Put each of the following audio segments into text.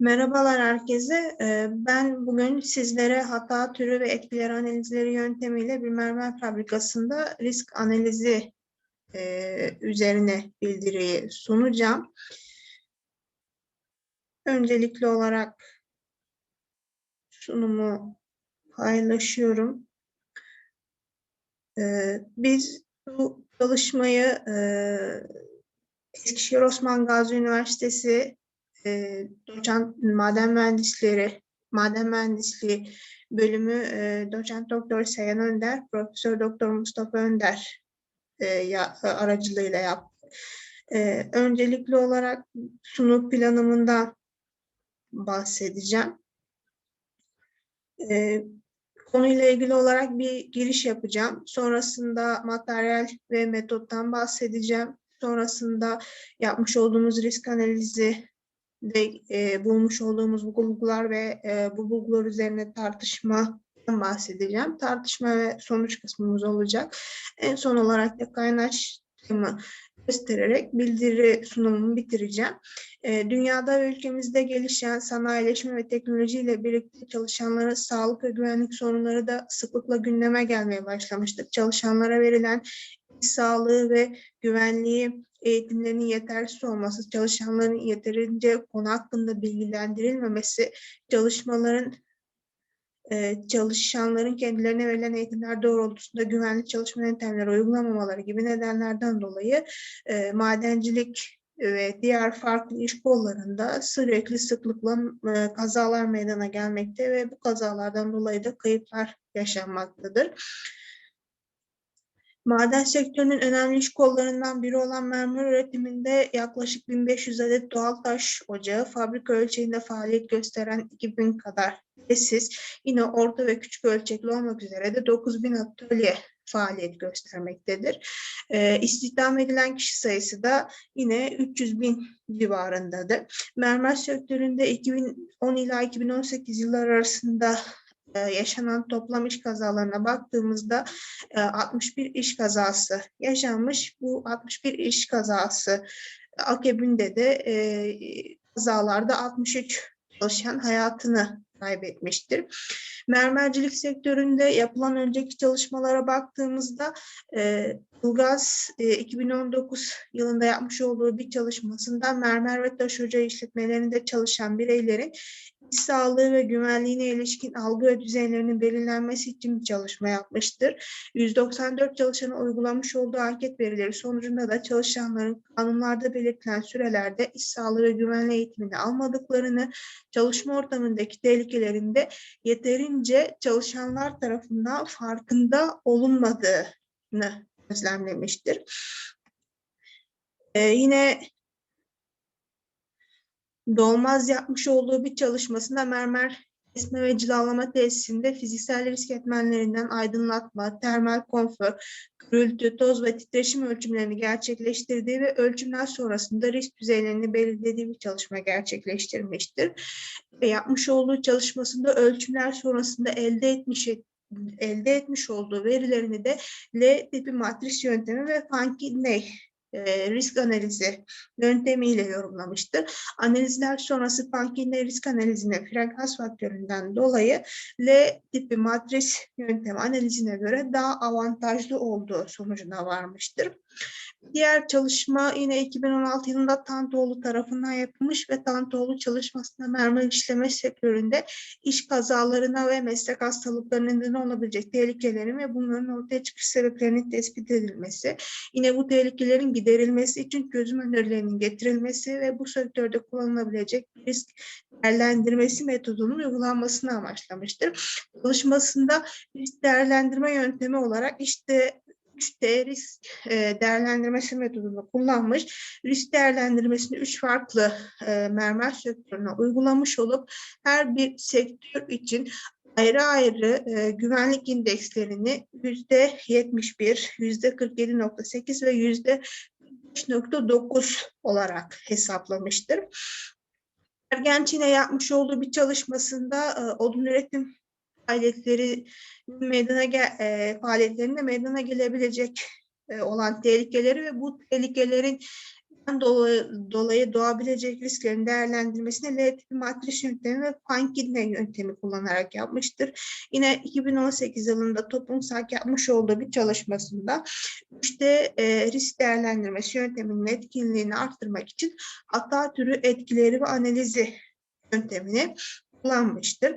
Merhabalar herkese. Ee, Ben bugün sizlere hata türü ve etkileri analizleri yöntemiyle bir mermer fabrikasında risk analizi e, üzerine bildiriyi sunacağım. Öncelikli olarak sunumu paylaşıyorum. Ee, Biz bu çalışmayı e, Eskişehir Osman Gazi Üniversitesi e, doçent maden mühendisleri, maden mühendisliği bölümü e, doçent doktor Seyhan Önder, profesör doktor Mustafa Önder e, ya, aracılığıyla yaptı. E, öncelikli olarak sunum planımından bahsedeceğim. E, konuyla ilgili olarak bir giriş yapacağım. Sonrasında materyal ve metottan bahsedeceğim. Sonrasında yapmış olduğumuz risk analizi de e, bulmuş olduğumuz bu bulgular ve e, bu bulgular üzerine tartışma bahsedeceğim. Tartışma ve sonuç kısmımız olacak. En son olarak da kaynaştığımı göstererek bildiri sunumumu bitireceğim. E, dünyada ve ülkemizde gelişen sanayileşme ve teknolojiyle birlikte çalışanların sağlık ve güvenlik sorunları da sıklıkla gündeme gelmeye başlamıştır. Çalışanlara verilen sağlığı ve güvenliği eğitimlerinin yetersiz olması, çalışanların yeterince konu hakkında bilgilendirilmemesi, çalışmaların e, çalışanların kendilerine verilen eğitimler doğrultusunda güvenli çalışma yöntemleri uygulamamaları gibi nedenlerden dolayı e, madencilik ve diğer farklı iş kollarında sürekli sıklıkla e, kazalar meydana gelmekte ve bu kazalardan dolayı da kayıplar yaşanmaktadır. Maden sektörünün önemli iş kollarından biri olan mermer üretiminde yaklaşık 1500 adet doğal taş ocağı, fabrika ölçeğinde faaliyet gösteren 2000 kadar tesis, yine orta ve küçük ölçekli olmak üzere de 9000 atölye faaliyet göstermektedir. E, istihdam edilen kişi sayısı da yine 300 bin civarındadır. Mermer sektöründe 2010 ila 2018 yıllar arasında yaşanan toplam iş kazalarına baktığımızda 61 e, iş kazası yaşanmış. Bu 61 iş kazası akabinde de e, kazalarda 63 çalışan hayatını kaybetmiştir. Mermercilik sektöründe yapılan önceki çalışmalara baktığımızda e, e, 2019 yılında yapmış olduğu bir çalışmasında mermer ve taş ocağı işletmelerinde çalışan bireylerin iş sağlığı ve güvenliğine ilişkin algı ve düzeylerinin belirlenmesi için bir çalışma yapmıştır. 194 çalışanı uygulamış olduğu anket verileri sonucunda da çalışanların kanunlarda belirtilen sürelerde iş sağlığı ve güvenliği eğitimini almadıklarını, çalışma ortamındaki tehlikelerinde yeterince çalışanlar tarafından farkında olunmadığını gözlemlemiştir. Ee, yine Dolmaz yapmış olduğu bir çalışmasında mermer kesme ve cilalama tesisinde fiziksel risk etmenlerinden aydınlatma, termal konfor, gürültü, toz ve titreşim ölçümlerini gerçekleştirdiği ve ölçümler sonrasında risk düzeylerini belirlediği bir çalışma gerçekleştirmiştir. Ve yapmış olduğu çalışmasında ölçümler sonrasında elde etmiş elde etmiş olduğu verilerini de L tipi matris yöntemi ve Funky-Ney e, risk analizi yöntemiyle yorumlamıştır. Analizler sonrası Pankine risk analizine frekans faktöründen dolayı L tipi matris yöntemi analizine göre daha avantajlı olduğu sonucuna varmıştır. Diğer çalışma yine 2016 yılında Tantoğlu tarafından yapılmış ve Tantoğlu çalışmasında mermer işleme sektöründe iş kazalarına ve meslek hastalıklarına neden olabilecek tehlikelerin ve bunların ortaya çıkış sebeplerinin tespit edilmesi, yine bu tehlikelerin giderilmesi için çözüm önerilerinin getirilmesi ve bu sektörde kullanılabilecek risk değerlendirmesi metodunun uygulanmasını amaçlamıştır. Çalışmasında risk değerlendirme yöntemi olarak işte 3D risk e, değerlendirmesi metodunu kullanmış. Risk değerlendirmesini üç farklı e, mermer sektörüne uygulamış olup her bir sektör için ayrı ayrı e, güvenlik indekslerini yüzde 71, yüzde 47.8 ve yüzde 5.9 olarak hesaplamıştır. Ergençine yapmış olduğu bir çalışmasında e, odun üretim faaliyetleri meydana gel, e, faaliyetlerinde meydana gelebilecek e, olan tehlikeleri ve bu tehlikelerin dolayı, dolayı doğabilecek risklerin değerlendirmesini L tipi matris yöntemi ve Pankidne yöntemi kullanarak yapmıştır. Yine 2018 yılında toplumsal yapmış olduğu bir çalışmasında işte e, risk değerlendirmesi yönteminin etkinliğini arttırmak için hata türü etkileri ve analizi yöntemini kullanmıştır.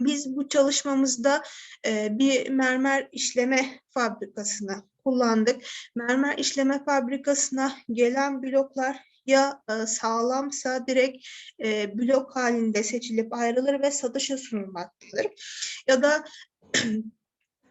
Biz bu çalışmamızda e, bir mermer işleme fabrikasını kullandık. Mermer işleme fabrikasına gelen bloklar ya e, sağlamsa direkt e, blok halinde seçilip ayrılır ve satışa sunulmaktadır. Ya da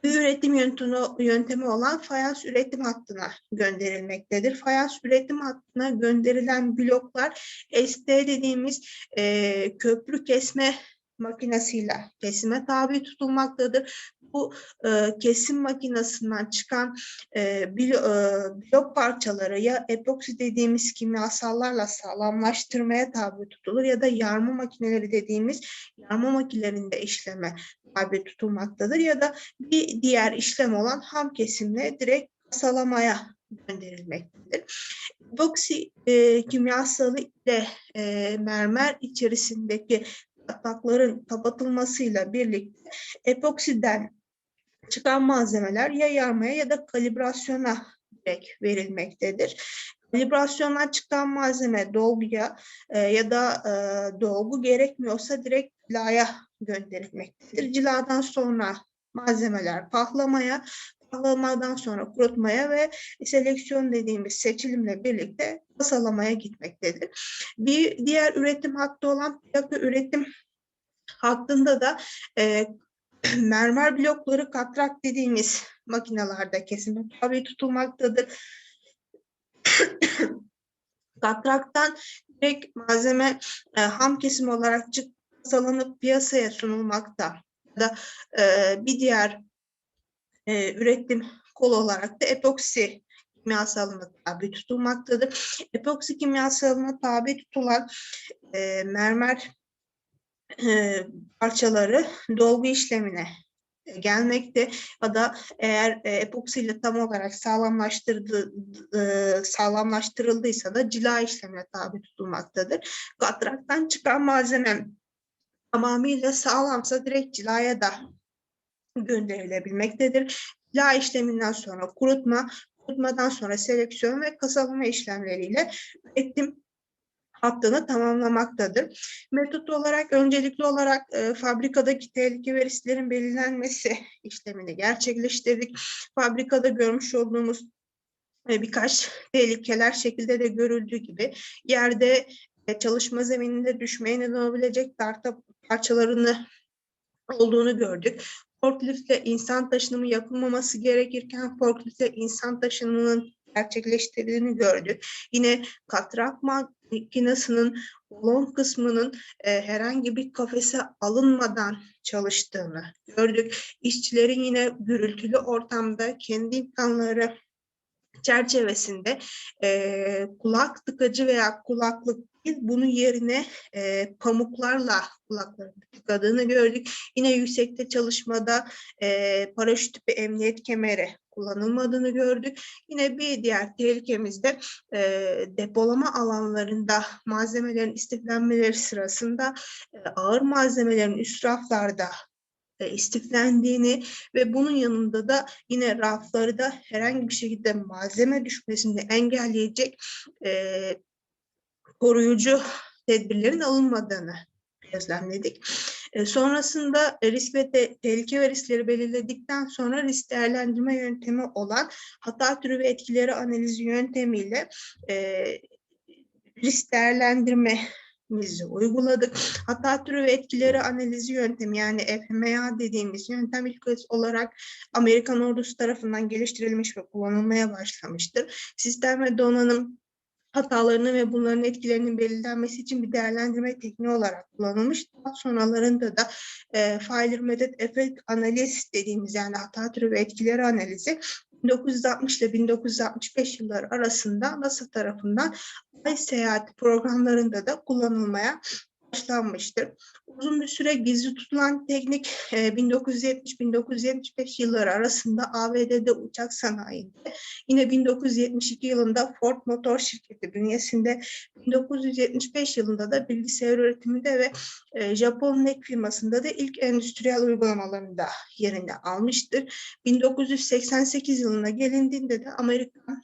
bir üretim yöntemi, yöntemi olan fayans üretim hattına gönderilmektedir. Fayans üretim hattına gönderilen bloklar ST dediğimiz e, köprü kesme makinesiyle kesime tabi tutulmaktadır. Bu e, kesim makinesinden çıkan e, e, blok parçaları ya epoksi dediğimiz kimyasallarla sağlamlaştırmaya tabi tutulur ya da yarma makineleri dediğimiz yarma makinelerinde işleme tabi tutulmaktadır ya da bir diğer işlem olan ham kesimle direkt kasalamaya gönderilmektedir. Epoksi e, kimyasalı ile e, mermer içerisindeki atakların kapatılmasıyla birlikte epoksiden çıkan malzemeler ya yarmaya ya da kalibrasyona direkt verilmektedir. Kalibrasyondan çıkan malzeme dolguya e, ya da e, dolgu gerekmiyorsa direkt cilaya gönderilmektedir. Ciladan sonra malzemeler pahlamaya, pahlamadan sonra kurutmaya ve seleksiyon dediğimiz seçilimle birlikte kasalamaya gitmektedir. Bir diğer üretim hattı olan plaka üretim hattında da e, mermer blokları katrak dediğimiz makinelerde kesime tabi tutulmaktadır. Katraktan direkt malzeme e, ham kesim olarak kasalanıp piyasaya sunulmakta. Da e, bir diğer e, üretim kolu olarak da epoksi kimyasalına tabi tutulmaktadır. Epoksi kimyasalına tabi tutulan e, mermer e, parçaları dolgu işlemine gelmekte ya da eğer e, epoksiyle tam olarak sağlamlaştırdı, e, sağlamlaştırıldıysa da cila işlemine tabi tutulmaktadır. Katraktan çıkan malzeme tamamıyla sağlamsa direkt cilaya da gönderilebilmektedir. Cila işleminden sonra kurutma, kurutmadan sonra seleksiyon ve kasalama işlemleriyle üretim hattını tamamlamaktadır. Metot olarak öncelikli olarak e, fabrikadaki tehlike ve risklerin belirlenmesi işlemini gerçekleştirdik. Fabrikada görmüş olduğumuz e, birkaç tehlikeler şekilde de görüldüğü gibi yerde e, çalışma zemininde düşmeye neden olabilecek tahta parçalarını olduğunu gördük. Forkliftle insan taşınımı yapılmaması gerekirken forkliftle insan taşınımının gerçekleştirdiğini gördük. Yine katrak makinesinin balon kısmının e, herhangi bir kafese alınmadan çalıştığını gördük. İşçilerin yine gürültülü ortamda kendi imkanları çerçevesinde e, kulak tıkacı veya kulaklık değil, bunun yerine e, pamuklarla kulaklarını tıkadığını gördük. Yine yüksekte çalışmada e, paraşüt tipi emniyet kemeri kullanılmadığını gördük. Yine bir diğer tehlikemizde e, depolama alanlarında malzemelerin istiflenmeleri sırasında e, ağır malzemelerin üst raflarda e, istiflendiğini ve bunun yanında da yine rafları da herhangi bir şekilde malzeme düşmesini engelleyecek e, koruyucu tedbirlerin alınmadığını gözlemledik. E, sonrasında risk ve te tehlike ve riskleri belirledikten sonra risk değerlendirme yöntemi olan hata türü ve etkileri analizi yöntemiyle e, risk değerlendirme bizi uyguladık. Hata türü ve etkileri analizi yöntemi yani FMA dediğimiz yöntem ilk olarak Amerikan ordusu tarafından geliştirilmiş ve kullanılmaya başlamıştır. Sistem ve donanım hatalarını ve bunların etkilerinin belirlenmesi için bir değerlendirme tekniği olarak kullanılmış. Daha sonralarında da e, failür medet efekt analiz dediğimiz yani hata türü ve etkileri analizi 1960 ile 1965 yılları arasında NASA tarafından ay seyahati programlarında da kullanılmaya başlanmıştır. Uzun bir süre gizli tutulan teknik e, 1970-1975 yılları arasında ABD'de uçak sanayinde, yine 1972 yılında Ford Motor şirketi bünyesinde, 1975 yılında da bilgisayar üretiminde ve e, Japon NEC firmasında da ilk endüstriyel uygulamalarında yerini almıştır. 1988 yılına gelindiğinde de Amerika'nın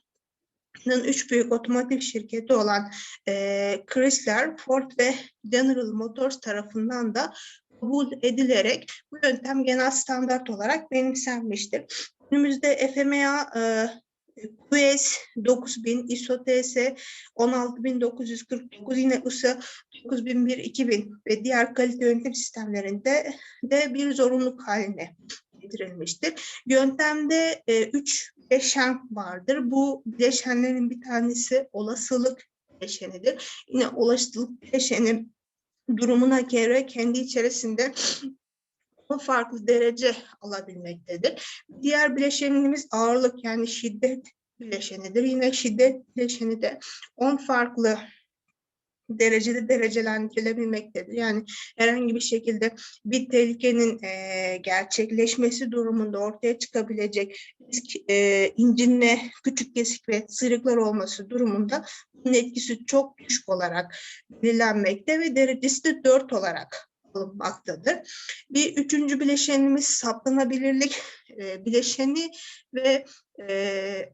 üç büyük otomotiv şirketi olan e, Chrysler, Ford ve General Motors tarafından da kabul edilerek bu yöntem genel standart olarak benimsenmiştir. Günümüzde FMA e, QS 9000, ISO TS 16949, yine ISO 9001-2000 ve diğer kalite yönetim sistemlerinde de bir zorunluluk haline getirilmiştir. Yöntemde e, üç bileşen vardır. Bu bileşenlerin bir tanesi olasılık bileşenidir. Yine olasılık bileşeni durumuna göre kendi içerisinde farklı derece alabilmektedir. Diğer bileşenimiz ağırlık yani şiddet bileşenidir. Yine şiddet bileşeni de 10 farklı derecede derecelendirilebilmektedir. Yani herhangi bir şekilde bir tehlikenin e, gerçekleşmesi durumunda ortaya çıkabilecek risk, e, incinme, küçük kesik ve sıyrıklar olması durumunda bunun etkisi çok düşük olarak belirlenmekte ve derecesi de 4 olarak alınmaktadır. Bir üçüncü bileşenimiz saptanabilirlik e, bileşeni ve e,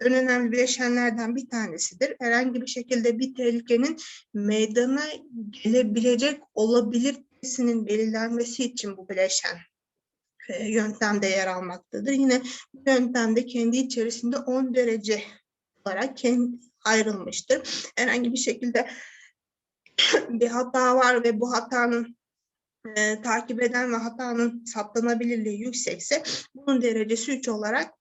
en önemli bileşenlerden bir tanesidir. Herhangi bir şekilde bir tehlikenin meydana gelebilecek olabilitesinin belirlenmesi için bu bileşen e, yöntemde yer almaktadır. Yine bu yöntemde kendi içerisinde 10 derece olarak kendi ayrılmıştır. Herhangi bir şekilde bir hata var ve bu hatanın e, takip eden ve hatanın saptanabilirliği yüksekse bunun derecesi 3 olarak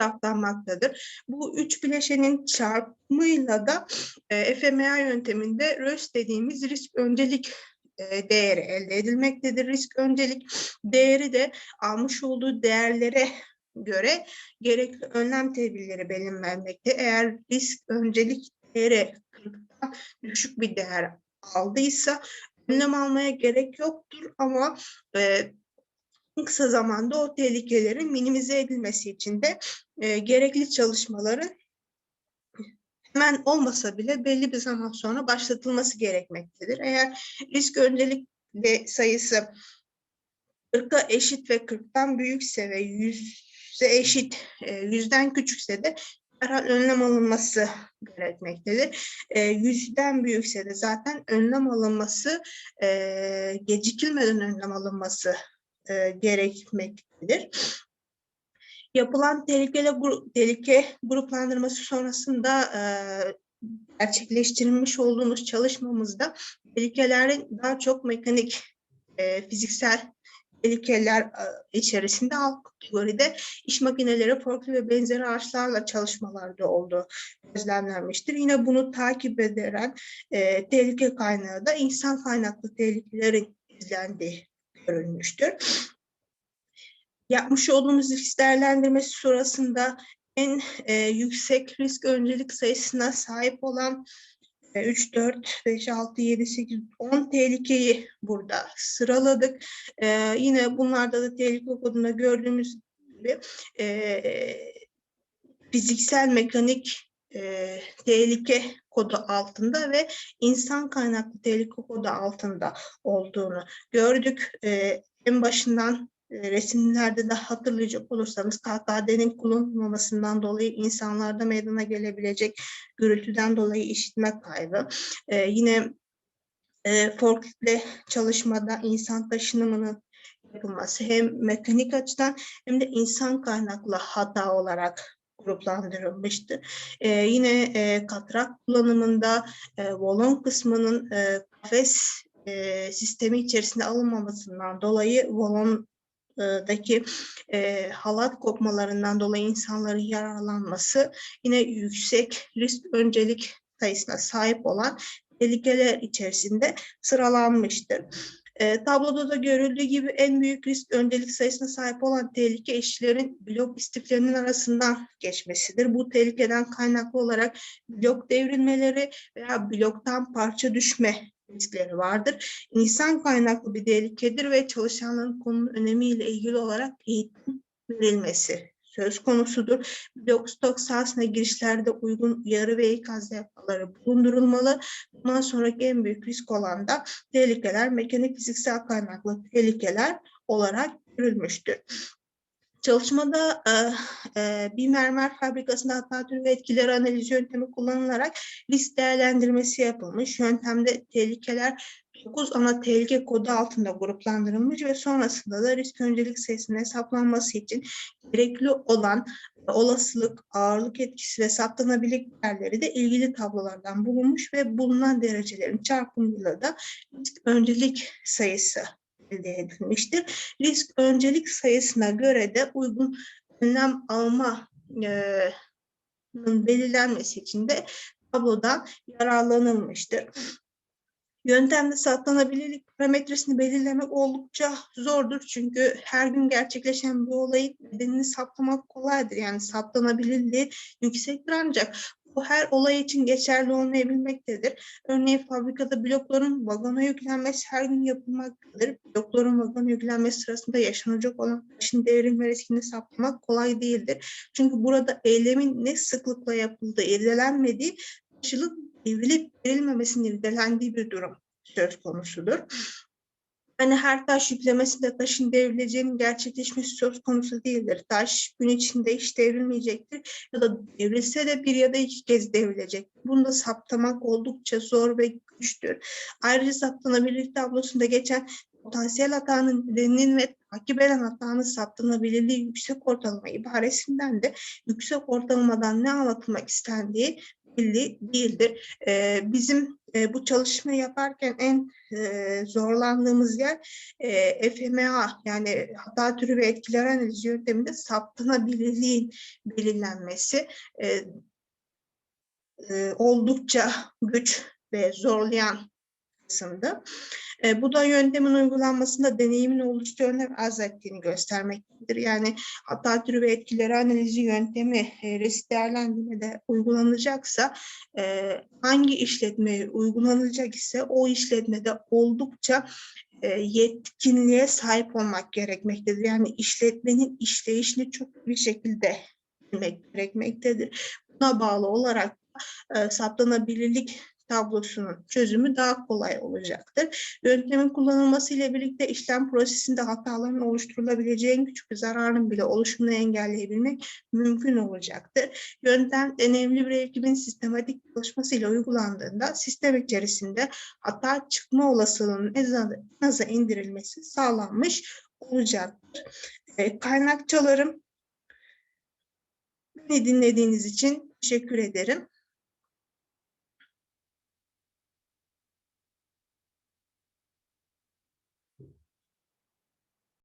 saptanmaktadır. Bu üç bileşenin çarpımıyla da e, FMA yönteminde RÖS dediğimiz risk öncelik e, değeri elde edilmektedir. Risk öncelik değeri de almış olduğu değerlere göre gerekli önlem tedbirleri belirlenmekte. Eğer risk öncelik değeri 40'tan düşük bir değer aldıysa önlem almaya gerek yoktur ama e, kısa zamanda o tehlikelerin minimize edilmesi için de e, gerekli çalışmaların hemen olmasa bile belli bir zaman sonra başlatılması gerekmektedir. Eğer risk öncelikli sayısı 40'a eşit ve 40'tan büyükse ve 100'e eşit, e, 100'den küçükse de derhal önlem alınması gerekmektedir. E, yüzden büyükse de zaten önlem alınması, e, gecikilmeden önlem alınması e, gerekmektedir. Yapılan tehlikeli grup, tehlike gruplandırması sonrasında e, gerçekleştirilmiş olduğumuz çalışmamızda tehlikelerin daha çok mekanik, e, fiziksel tehlikeler e, içerisinde alt kategoride iş makineleri, forklift ve benzeri araçlarla çalışmalarda olduğu gözlemlenmiştir. Yine bunu takip eden e, tehlike kaynağı da insan kaynaklı tehlikelerin izlendiği görülmüştür. Yapmış olduğumuz risk değerlendirmesi sonrasında en e, yüksek risk öncelik sayısına sahip olan 3, 4, 5, 6, 7, 8, 10 tehlikeyi burada sıraladık. Ee, yine bunlarda da tehlike kodunda gördüğümüz gibi e, fiziksel mekanik e, tehlike kodu altında ve insan kaynaklı tehlike kodu altında olduğunu gördük. E, en başından e, resimlerde de hatırlayacak olursanız KKD'nin kullanılmamasından dolayı insanlarda meydana gelebilecek gürültüden dolayı işitme kaybı. E, yine e, forkliftle çalışmada insan taşınımının yapılması hem mekanik açıdan hem de insan kaynaklı hata olarak gruplandırılmıştı. Ee, yine e, katrak kullanımında e, volon kısmının e, kafes e, sistemi içerisinde alınmamasından dolayı volon daki e, halat kopmalarından dolayı insanların yararlanması yine yüksek risk öncelik sayısına sahip olan tehlikeler içerisinde sıralanmıştır. E, tabloda da görüldüğü gibi en büyük risk öncelik sayısına sahip olan tehlike işçilerin blok istiflerinin arasından geçmesidir. Bu tehlikeden kaynaklı olarak blok devrilmeleri veya bloktan parça düşme riskleri vardır. İnsan kaynaklı bir tehlikedir ve çalışanların konunun önemiyle ilgili olarak eğitim verilmesi söz konusudur. Blockstock sahasına girişlerde uygun uyarı ve ikaz levhaları bulundurulmalı. Bundan sonraki en büyük risk olan da tehlikeler, mekanik fiziksel kaynaklı tehlikeler olarak görülmüştür. Çalışmada e, e, bir mermer fabrikasında hata ve etkileri analiz yöntemi kullanılarak risk değerlendirmesi yapılmış. Yöntemde tehlikeler 9 ana tehlike kodu altında gruplandırılmış ve sonrasında da risk öncelik sayısının hesaplanması için gerekli olan olasılık, ağırlık etkisi ve saptanabilik değerleri de ilgili tablolardan bulunmuş ve bulunan derecelerin çarpımıyla da risk öncelik sayısı elde edilmiştir. Risk öncelik sayısına göre de uygun önlem alma e, belirlenmesi için de tablodan yararlanılmıştır. Yöntemde saptanabilirlik parametresini belirlemek oldukça zordur. Çünkü her gün gerçekleşen bir olayın nedenini saptamak kolaydır. Yani saptanabilirliği yüksektir ancak bu her olay için geçerli olmayabilmektedir. Örneğin fabrikada blokların vagona yüklenmesi her gün yapılmaktadır. Blokların vagona yüklenmesi sırasında yaşanacak olan taşın devrilme riskini saptamak kolay değildir. Çünkü burada eylemin ne sıklıkla yapıldığı irdelenmediği, taşılık devrilip verilmemesinin irdelendiği bir durum söz konusudur. Hani her taş yüklemesinde taşın devrileceğinin gerçekleşmesi söz konusu değildir. Taş gün içinde hiç devrilmeyecektir ya da devrilse de bir ya da iki kez devrilecek. Bunu da saptamak oldukça zor ve güçtür. Ayrıca saptanabilirlik tablosunda geçen potansiyel hatanın nedeninin ve takip eden hatanın saptanabilirliği yüksek ortalama ibaresinden de yüksek ortalamadan ne anlatılmak istendiği belli değildir. E, bizim e, bu çalışmayı yaparken en e, zorlandığımız yer e, FMA yani hata türü ve etkiler analizi yönteminde saptanabilirliğin belirlenmesi e, e, oldukça güç ve zorlayan kısımdı. E, bu da yöntemin uygulanmasında deneyimin oldukça önem ettiğini göstermektedir. Yani hata türü ve etkileri analizi yöntemi e, risk değerlendirmede uygulanacaksa e, hangi işletmeye uygulanacak ise o işletmede oldukça e, yetkinliğe sahip olmak gerekmektedir. Yani işletmenin işleyişini çok bir şekilde bilmek gerekmektedir. Buna bağlı olarak e, saptanabilirlik tablosunun çözümü daha kolay olacaktır. Yöntemin kullanılması ile birlikte işlem prosesinde hataların oluşturulabileceği en küçük bir zararın bile oluşumunu engelleyebilmek mümkün olacaktır. Yöntem deneyimli bir ekibin sistematik çalışmasıyla uygulandığında sistem içerisinde hata çıkma olasılığının en aza indirilmesi sağlanmış olacaktır. E, kaynakçalarım beni dinlediğiniz için teşekkür ederim.